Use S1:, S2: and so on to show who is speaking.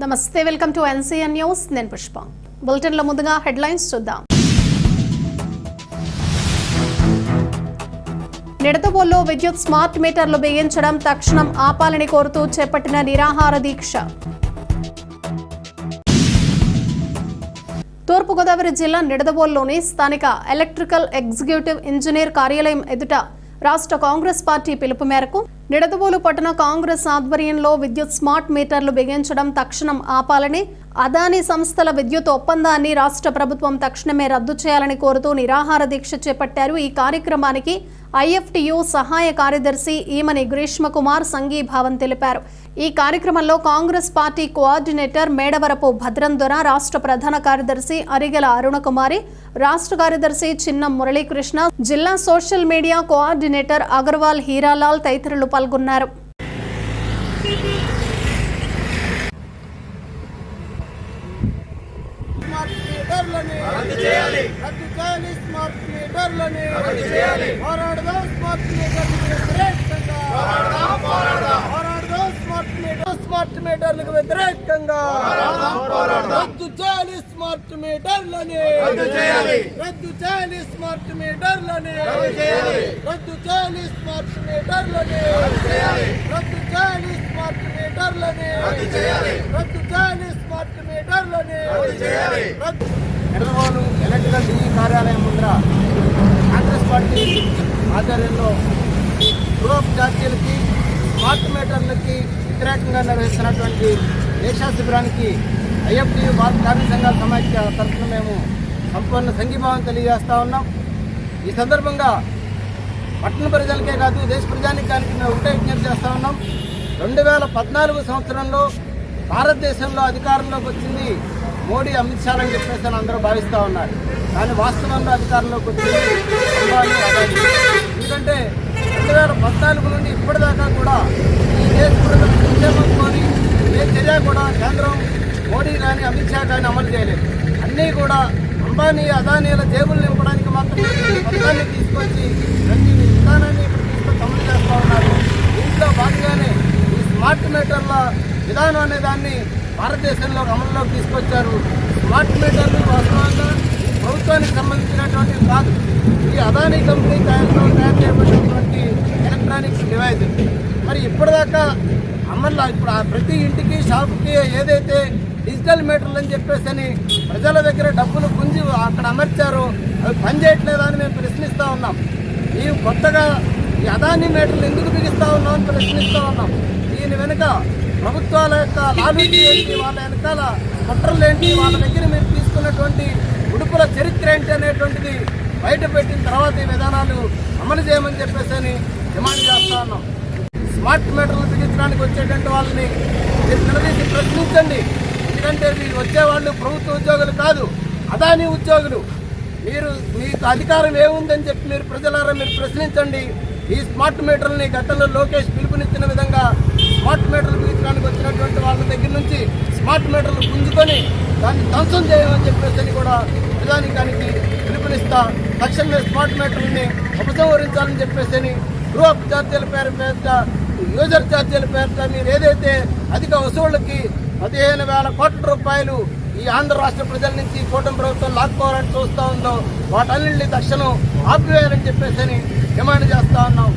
S1: నమస్తే welcome to NCN news. నేను పుష్ప. బులెటిన్లో ముందుగా హెడ్లైన్స్ చూద్దాం. నిడతబోల్లో విద్యుత్ స్మార్ట్ మీటర్లు బిగించడం తక్షణం ఆపాలని కోరుతూ చేపట్టిన నిరాహార దీక్ష. తూర్పుగోదావరి జిల్లా నిడదబోల్లోని స్థానిక ఎలక్ట్రికల్ ఎగ్జిక్యూటివ్ ఇంజనీర్ కార్యాలయం ఎదుట రాష్ట్ర కాంగ్రెస్ పార్టీ పిలుపు మేరకు నిడదవోలు పట్టణ కాంగ్రెస్ ఆధ్వర్యంలో విద్యుత్ స్మార్ట్ మీటర్లు బిగించడం తక్షణం ఆపాలని అదానీ సంస్థల విద్యుత్ ఒప్పందాన్ని రాష్ట్ర ప్రభుత్వం తక్షణమే రద్దు చేయాలని కోరుతూ నిరాహార దీక్ష చేపట్టారు. ఈ కార్యక్రమానికి ఐఎఫ్టియు సహాయ కార్యదర్శి ఈమని గ్రీష్మకుమార్ సంఘీభావం తెలిపారు. ఈ కార్యక్రమంలో కాంగ్రెస్ పార్టీ కోఆర్డినేటర్ మేడవరపు భద్రందొర రాష్ట్ర ప్రధాన కార్యదర్శి అరిగెల అరుణకుమారి రాష్ట్ర కార్యదర్శి చిన్నం మురళీకృష్ణ జిల్లా social media coordinator Agarwal Hiralal తదితరులు పాల్గొన్నారు
S2: స్మార్ట్ మీటర్లని రద్దు చేయాలి రద్దు చేయాలి చేయాలి పోరాడదాం స్మార్ట్ మీటర్లకు వ్యతిరేకంగా పోరాడదాం స్మార్ట్ మీటర్ స్మార్ట్ మీటర్లకు వ్యతిరేకంగా రద్దు చేయాలి స్మార్ట్ మీటర్లని. రద్దు చేయాలి. స్మార్ట్ మీటర్లని. రద్దు చేయాలి. స్మార్ట్ మీటర్లని. రద్దు చేయాలి. స్మార్ట్ మీటర్లని. రద్దు చేయాలి. రద్దు చేయాలి స్మార్ట్ మీటర్లని. రద్దు ఎడలవాడు ఎలక్ట్రికల్ డిఈ కార్యాలయం ముందర కాంగ్రెస్ పార్టీ ఆధ్వర్యంలో గ్రూప్ జాతీయులకి స్మార్ట్ మీటర్లకి వ్యతిరేకంగా నిర్వహిస్తున్నటువంటి దేశా శిబిరానికి ఐఎఫ్టీ భారత కార్మిక సంఘాల సమాఖ్య తరఫున మేము సంపూర్ణ సంఘీభావం తెలియజేస్తా ఉన్నాం. ఈ సందర్భంగా పట్టణ ప్రజలకే కాదు దేశ ప్రజానికానికి మేము ఒకటే విజ్ఞప్తి చేస్తా ఉన్నాం. రెండు వేల పద్నాలుగు సంవత్సరంలో భారతదేశంలో అధికారంలోకి వచ్చింది మోడీ అమిత్ షా అని చెప్పేసి అని అందరూ భావిస్తూ ఉన్నారు. కానీ వాస్తవంలో అధికారంలోకి వచ్చింది అంబానీ అదానీ ఎందుకంటే రెండు వేల పద్నాలుగు నుండి ఇప్పటిదాకా కూడా ఈ దేశ ప్రజల సంక్షేమం కోరి ఏ చర్య కూడా కేంద్రం మోడీ కానీ అమిత్ షా కానీ అమలు చేయలేదు. అన్నీ కూడా అంబానీ అదానీల జేబులు నింపడానికి మాత్రమే పథకాన్ని తీసుకొచ్చి ప్రతి విధానాన్ని ఇప్పుడు తీసుకొని అమలు చేస్తూ ఉన్నారు. దీంట్లో భాగంగానే ఈ స్మార్ట్ మీటర్ల విధానం అనే దాన్ని భారతదేశంలో అమలులోకి తీసుకొచ్చారు. స్మార్ట్ మీటర్లు వాస్తవంగా ప్రభుత్వానికి సంబంధించినటువంటి కాదు. ఈ అదానీ కంపెనీ తయారులో తయారు చేయబడినటువంటి ఎలక్ట్రానిక్స్ డివైజ్ మరి ఇప్పటిదాకా అమల్లో ఇప్పుడు ప్రతి ఇంటికి షాపుకి ఏదైతే డిజిటల్ మీటర్లు అని చెప్పేసి అని ప్రజల దగ్గర డబ్బులు గుంజి అక్కడ అమర్చారో అవి పనిచేయట్లేదా అని మేము ప్రశ్నిస్తూ ఉన్నాం. ఈ కొత్తగా ఈ అదానీ మీటర్లు ఎందుకు బిగిస్తూ ఉన్నాం అని ప్రశ్నిస్తూ ఉన్నాం. దీని వెనుక ప్రభుత్వాల యొక్క లాభీలు ఏంటి వాళ్ళ వెనకాల కుట్రలు ఏంటి వాళ్ళ దగ్గర మీరు తీసుకున్నటువంటి ఉడుపుల చరిత్ర ఏంటి అనేటువంటిది బయట పెట్టిన తర్వాత ఈ విధానాలు అమలు చేయమని చెప్పేసి అని డిమాండ్ చేస్తా ఉన్నాం. స్మార్ట్ మీటర్లు బిగించడానికి వచ్చేటువంటి వాళ్ళని మీరు నిలదీసి ప్రశ్నించండి. ఎందుకంటే మీరు వచ్చేవాళ్ళు ప్రభుత్వ ఉద్యోగులు కాదు అదాని ఉద్యోగులు. మీరు మీకు అధికారం ఏముందని చెప్పి మీరు ప్రజలారా మీరు ప్రశ్నించండి. ఈ స్మార్ట్ మీటర్లని గతంలో లోకేష్ పిలుపునిచ్చిన విధంగా స్మార్ట్ మీటర్లు బిగించడానికి వచ్చినటువంటి వాళ్ళ దగ్గర నుంచి స్మార్ట్ మీటర్లు పుంజుకొని దాన్ని ధ్వంసం చేయమని చెప్పేసి అని కూడా ప్రజానికానికి పిలుపునిస్తా తక్షణమే స్మార్ట్ మీటర్లని ఉపసంహరించాలని చెప్పేసి అని గృహ జాతీయుల పేరు పేరిట యూజర్ ఛార్జీల పేరిట మీరు ఏదైతే అధిక వసూళ్ళకి పదిహేను వేల కోట్ల రూపాయలు ఈ ఆంధ్ర రాష్ట్ర ప్రజల నుంచి కూటమి ప్రభుత్వం లాక్కోవాలని చూస్తూ ఉందో వాటన్నింటినీ తక్షణం ఆపివేయాలని చెప్పేసి అని డిమాండ్ చేస్తూ ఉన్నాం.